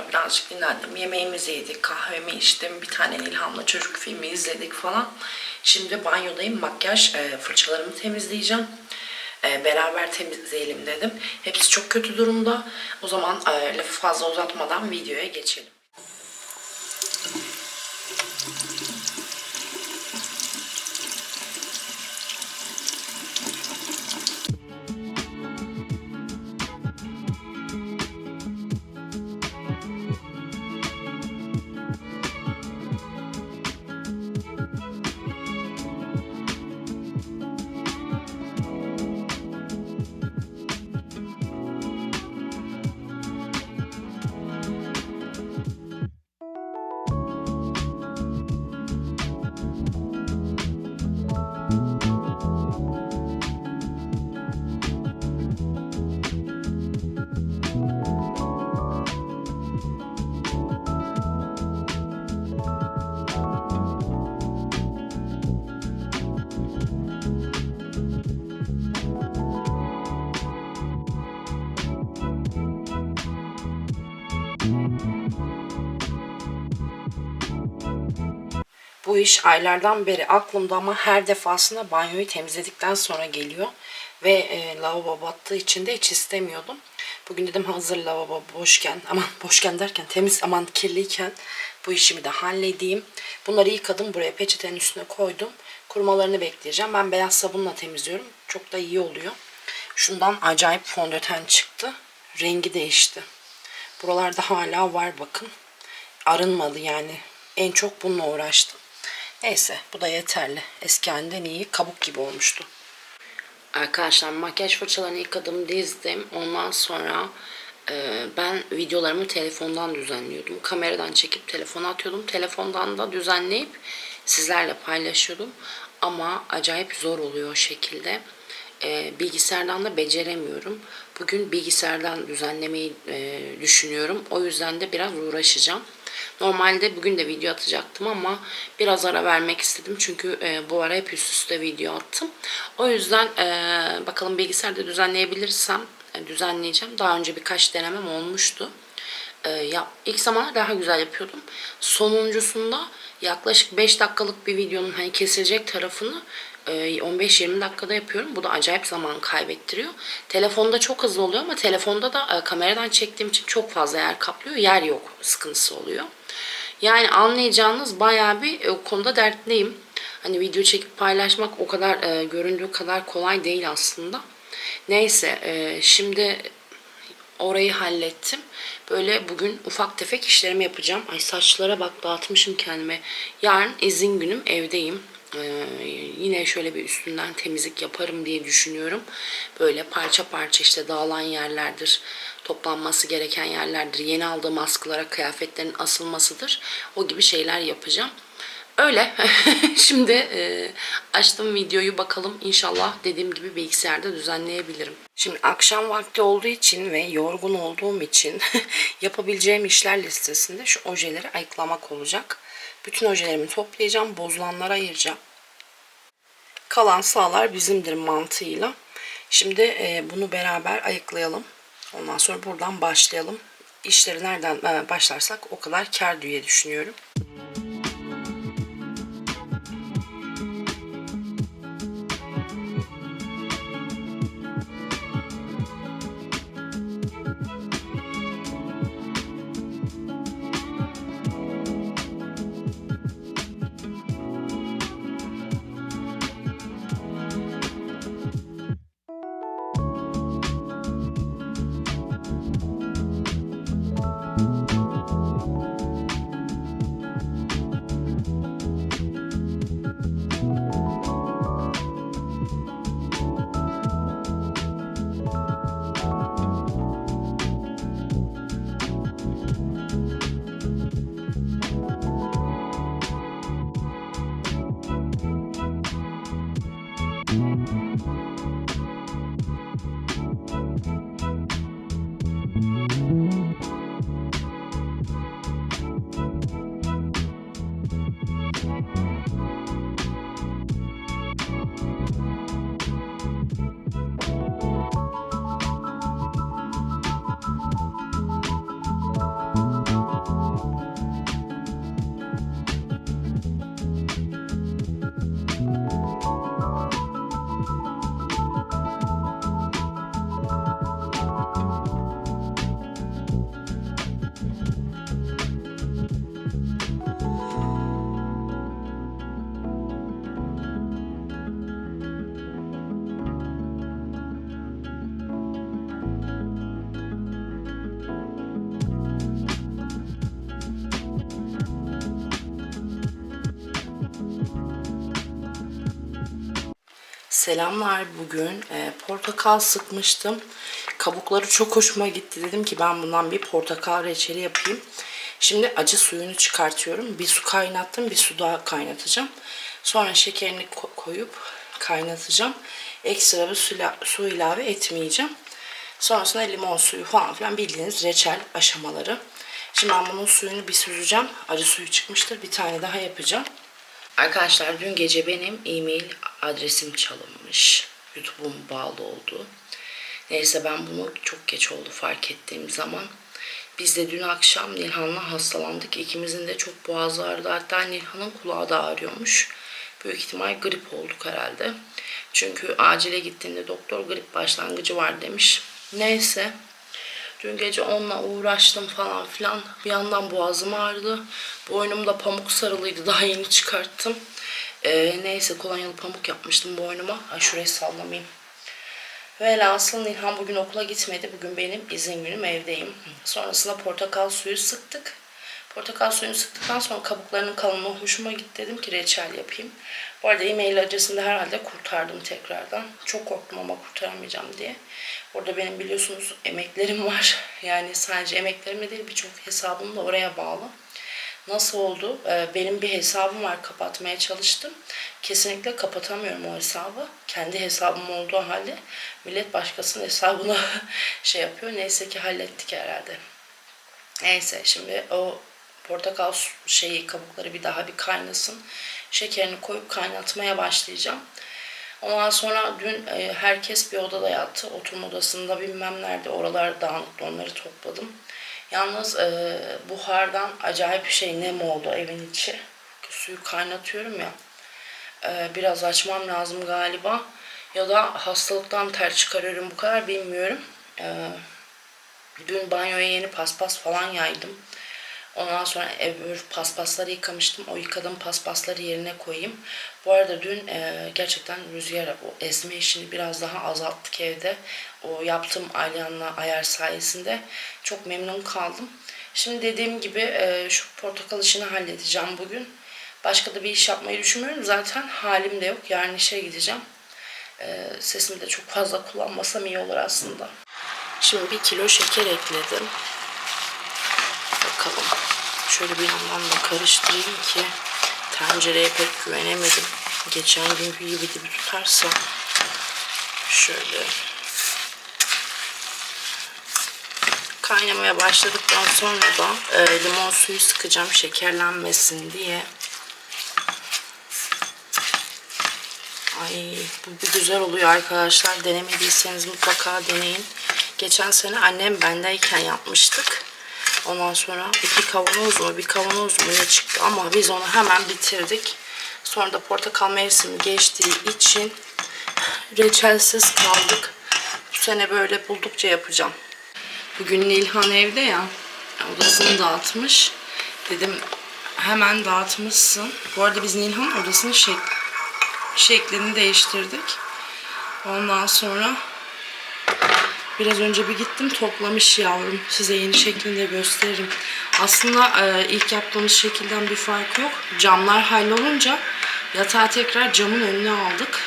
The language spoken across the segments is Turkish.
sonra birazcık dinlendim. Yemeğimizi yedik, kahvemi içtim. Bir tane İlham'la çocuk filmi izledik falan. Şimdi banyodayım. Makyaj e, fırçalarımı temizleyeceğim. E, beraber temizleyelim dedim. Hepsi çok kötü durumda. O zaman e, lafı fazla uzatmadan videoya geçelim. Bu iş aylardan beri aklımda ama her defasında banyoyu temizledikten sonra geliyor. Ve e, lavabo battığı için de hiç istemiyordum. Bugün dedim hazır lavabo boşken, aman boşken derken temiz aman kirliyken bu işimi de halledeyim. Bunları yıkadım buraya peçetenin üstüne koydum. Kurumalarını bekleyeceğim. Ben beyaz sabunla temizliyorum. Çok da iyi oluyor. Şundan acayip fondöten çıktı. Rengi değişti. Buralarda hala var bakın. Arınmadı yani. En çok bununla uğraştım. Neyse bu da yeterli. Eski halinden iyi. Kabuk gibi olmuştu. Arkadaşlar makyaj fırçalarını yıkadım, dizdim. Ondan sonra e, ben videolarımı telefondan düzenliyordum. Kameradan çekip telefona atıyordum. Telefondan da düzenleyip sizlerle paylaşıyordum. Ama acayip zor oluyor o şekilde. E, bilgisayardan da beceremiyorum. Bugün bilgisayardan düzenlemeyi e, düşünüyorum. O yüzden de biraz uğraşacağım. Normalde bugün de video atacaktım ama biraz ara vermek istedim. Çünkü e, bu ara hep üst üste video attım. O yüzden e, bakalım bilgisayarda düzenleyebilirsem e, düzenleyeceğim. Daha önce birkaç denemem olmuştu. E, ya, ilk zamanlar daha güzel yapıyordum. Sonuncusunda yaklaşık 5 dakikalık bir videonun hani kesilecek tarafını 15-20 dakikada yapıyorum. Bu da acayip zaman kaybettiriyor. Telefonda çok hızlı oluyor ama telefonda da kameradan çektiğim için çok fazla yer kaplıyor. Yer yok sıkıntısı oluyor. Yani anlayacağınız bayağı bir o konuda dertliyim. Hani video çekip paylaşmak o kadar e, göründüğü kadar kolay değil aslında. Neyse e, şimdi orayı hallettim. Böyle bugün ufak tefek işlerimi yapacağım. Ay saçlara bak dağıtmışım kendime. Yarın izin günüm evdeyim. Ee, yine şöyle bir üstünden temizlik yaparım diye düşünüyorum. Böyle parça parça işte dağılan yerlerdir, toplanması gereken yerlerdir, yeni aldığım askılara kıyafetlerin asılmasıdır. O gibi şeyler yapacağım. Öyle. Şimdi e, açtım videoyu bakalım inşallah dediğim gibi bilgisayarda düzenleyebilirim. Şimdi akşam vakti olduğu için ve yorgun olduğum için yapabileceğim işler listesinde şu ojeleri ayıklamak olacak. Bütün ojelerimi toplayacağım. Bozulanlara ayıracağım. Kalan sağlar bizimdir mantığıyla. Şimdi e, bunu beraber ayıklayalım. Ondan sonra buradan başlayalım. İşleri nereden e, başlarsak o kadar kar diye düşünüyorum. Selamlar bugün e, portakal sıkmıştım. Kabukları çok hoşuma gitti. Dedim ki ben bundan bir portakal reçeli yapayım. Şimdi acı suyunu çıkartıyorum. Bir su kaynattım bir su daha kaynatacağım. Sonra şekerini ko- koyup kaynatacağım. Ekstra bir su, su ilave etmeyeceğim. Sonrasında limon suyu falan filan bildiğiniz reçel aşamaları. Şimdi ben bunun suyunu bir süzeceğim. Acı suyu çıkmıştır. Bir tane daha yapacağım. Arkadaşlar dün gece benim e-mail adresim çalınmış. YouTube'um bağlı oldu. Neyse ben bunu çok geç oldu fark ettiğim zaman. Biz de dün akşam Nilhan'la hastalandık. İkimizin de çok boğazı ağrıdı. Hatta Nilhan'ın kulağı da ağrıyormuş. Büyük ihtimal grip olduk herhalde. Çünkü acile gittiğinde doktor grip başlangıcı var demiş. Neyse. Dün gece onunla uğraştım falan filan. Bir yandan boğazım ağrıdı. Boynumda pamuk sarılıydı. Daha yeni çıkarttım. Ee, neyse kolonyalı pamuk yapmıştım boynuma. Ay şurayı sallamayayım. Velhasıl Nilhan bugün okula gitmedi. Bugün benim izin günüm evdeyim. Sonrasında portakal suyu sıktık. Portakal suyunu sıktıktan sonra kabuklarının kalınlığı hoşuma gitti. Dedim ki reçel yapayım. Bu arada e-mail adresini de herhalde kurtardım tekrardan. Çok korktum ama kurtaramayacağım diye. Orada benim biliyorsunuz emeklerim var. Yani sadece emeklerim değil birçok hesabım da oraya bağlı. Nasıl oldu? Ee, benim bir hesabım var kapatmaya çalıştım. Kesinlikle kapatamıyorum o hesabı. Kendi hesabım olduğu halde millet başkasının hesabına şey yapıyor. Neyse ki hallettik herhalde. Neyse şimdi o portakal şeyi kabukları bir daha bir kaynasın. Şekerini koyup kaynatmaya başlayacağım. Ondan sonra dün e, herkes bir odada yattı. Oturma odasında bilmem nerede oralar dağınıktı onları topladım. Yalnız e, buhardan acayip bir şey nem oldu evin içi. Suyu kaynatıyorum ya. E, biraz açmam lazım galiba. Ya da hastalıktan ter çıkarıyorum bu kadar bilmiyorum. Dün banyoya yeni paspas falan yaydım. Ondan sonra öbür paspasları yıkamıştım. O yıkadığım paspasları yerine koyayım. Bu arada dün e, gerçekten rüzgar o ezme işini biraz daha azalttık evde. O yaptığım Alyan'la ayar sayesinde çok memnun kaldım. Şimdi dediğim gibi e, şu portakal işini halledeceğim bugün. Başka da bir iş yapmayı düşünmüyorum. Zaten halim de yok. Yarın işe gideceğim. E, sesimi de çok fazla kullanmasam iyi olur aslında. Şimdi bir kilo şeker ekledim. Şöyle bir yandan da karıştırayım ki tencereye pek güvenemedim. Geçen günkü gibi dibi tutarsa şöyle kaynamaya başladıktan sonra da e, limon suyu sıkacağım şekerlenmesin diye. Ay bu bir güzel oluyor arkadaşlar. Denemediyseniz mutlaka deneyin. Geçen sene annem bendeyken yapmıştık. Ondan sonra iki kavanoz mu bir kavanoz mu ne çıktı ama biz onu hemen bitirdik. Sonra da portakal mevsimi geçtiği için reçelsiz kaldık. Bu sene böyle buldukça yapacağım. Bugün Nilhan evde ya. Odasını dağıtmış. Dedim hemen dağıtmışsın. Bu arada biz Nilhan odasının şek şeklini değiştirdik. Ondan sonra Biraz önce bir gittim toplamış yavrum. Size yeni şeklini de gösteririm. Aslında e, ilk yaptığımız şekilden bir fark yok. Camlar hallolunca yatağı tekrar camın önüne aldık.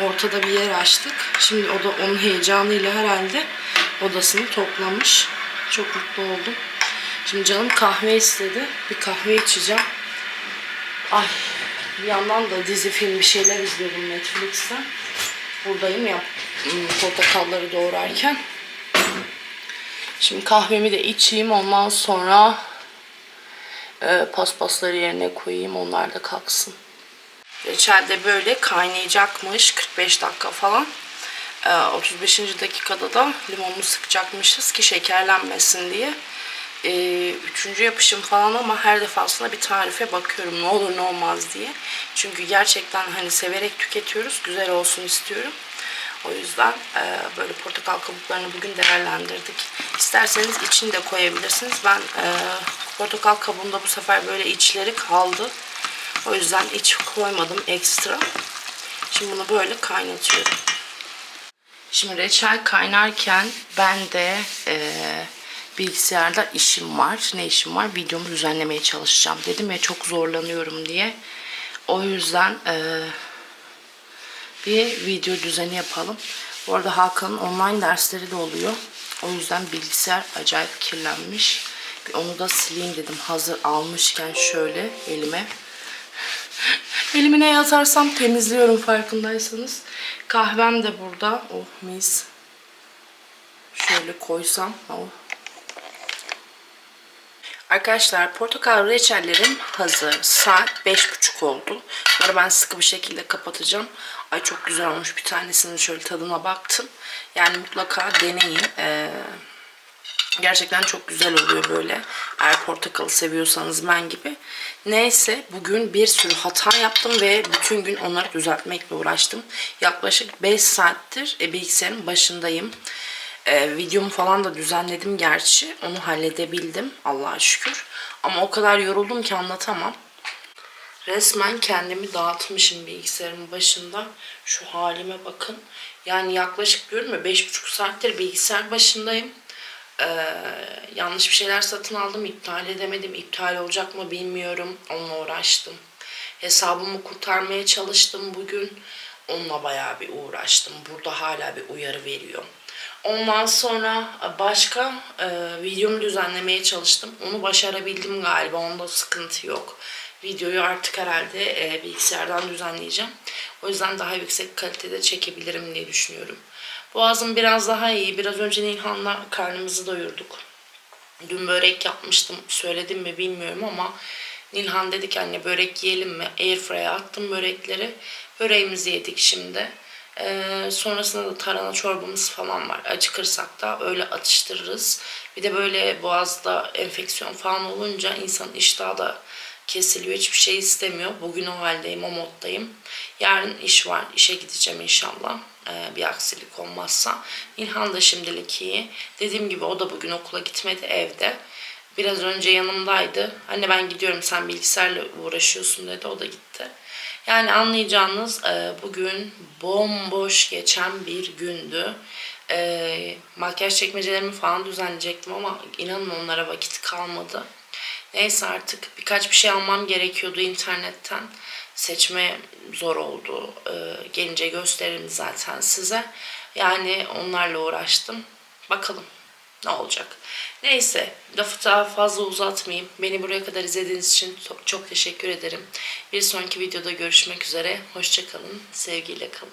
Ortada bir yer açtık. Şimdi o da onun heyecanıyla herhalde odasını toplamış. Çok mutlu oldum. Şimdi canım kahve istedi. Bir kahve içeceğim. Ay bir yandan da dizi film bir şeyler izliyordum Netflix'ten. Buradayım ya portakalları doğrarken. Şimdi kahvemi de içeyim ondan sonra e, paspasları yerine koyayım onlar da kalksın. Reçel böyle kaynayacakmış 45 dakika falan. E, 35. dakikada da limonunu sıkacakmışız ki şekerlenmesin diye. E, üçüncü yapışım falan ama her defasında bir tarife bakıyorum ne olur ne olmaz diye. Çünkü gerçekten hani severek tüketiyoruz. Güzel olsun istiyorum. O yüzden e, böyle portakal kabuklarını bugün değerlendirdik. İsterseniz içini de koyabilirsiniz. Ben e, portakal kabuğunda bu sefer böyle içleri kaldı. O yüzden iç koymadım ekstra. Şimdi bunu böyle kaynatıyorum. Şimdi reçel kaynarken ben de e, bilgisayarda işim var. Ne işim var? Videomu düzenlemeye çalışacağım. Dedim ya çok zorlanıyorum diye. O yüzden e, bir video düzeni yapalım. Bu arada Hakan'ın online dersleri de oluyor. O yüzden bilgisayar acayip kirlenmiş. Bir onu da sileyim dedim. Hazır almışken şöyle elime. Elime ne yazarsam temizliyorum farkındaysanız. Kahvem de burada. Oh mis. Şöyle koysam. Oh. Arkadaşlar portakal reçellerim hazır. Saat beş buçuk oldu. Bunları ben sıkı bir şekilde kapatacağım. Ay çok güzel olmuş. Bir tanesinin şöyle tadına baktım. Yani mutlaka deneyin. Ee, gerçekten çok güzel oluyor böyle. Eğer portakalı seviyorsanız ben gibi. Neyse bugün bir sürü hata yaptım ve bütün gün onları düzeltmekle uğraştım. Yaklaşık 5 saattir e, bilgisayarın başındayım. Ee, videomu falan da düzenledim gerçi. Onu halledebildim Allah'a şükür. Ama o kadar yoruldum ki anlatamam. Resmen kendimi dağıtmışım bilgisayarın başında. Şu halime bakın. Yani yaklaşık diyorum ya beş buçuk saattir bilgisayar başındayım. Ee, yanlış bir şeyler satın aldım. iptal edemedim. İptal olacak mı bilmiyorum. Onunla uğraştım. Hesabımı kurtarmaya çalıştım bugün. Onunla bayağı bir uğraştım. Burada hala bir uyarı veriyor. Ondan sonra başka e, videomu düzenlemeye çalıştım. Onu başarabildim galiba. Onda sıkıntı yok. Videoyu artık herhalde e, bilgisayardan düzenleyeceğim. O yüzden daha yüksek kalitede çekebilirim diye düşünüyorum. Boğazım biraz daha iyi. Biraz önce Nilhan'la karnımızı doyurduk. Dün börek yapmıştım. Söyledim mi bilmiyorum ama Nilhan dedi ki anne börek yiyelim mi? Airfryer'a attım börekleri. Böreğimizi yedik şimdi. Ee, sonrasında da tarhana çorbamız falan var. Acıkırsak da öyle atıştırırız. Bir de böyle boğazda enfeksiyon falan olunca insanın iştahı da kesiliyor. Hiçbir şey istemiyor. Bugün o haldeyim, o moddayım. Yarın iş var. İşe gideceğim inşallah. Ee, bir aksilik olmazsa. İlhan da şimdilik iyi. Dediğim gibi o da bugün okula gitmedi evde. Biraz önce yanımdaydı. Anne ben gidiyorum sen bilgisayarla uğraşıyorsun dedi. O da gitti. Yani anlayacağınız e, bugün bomboş geçen bir gündü. E, makyaj çekmecelerimi falan düzenleyecektim ama inanın onlara vakit kalmadı. Neyse artık birkaç bir şey almam gerekiyordu internetten. Seçme zor oldu. E, gelince gösteririm zaten size. Yani onlarla uğraştım. Bakalım ne olacak. Neyse lafı daha fazla uzatmayayım. Beni buraya kadar izlediğiniz için çok, teşekkür ederim. Bir sonraki videoda görüşmek üzere. Hoşçakalın. Sevgiyle kalın.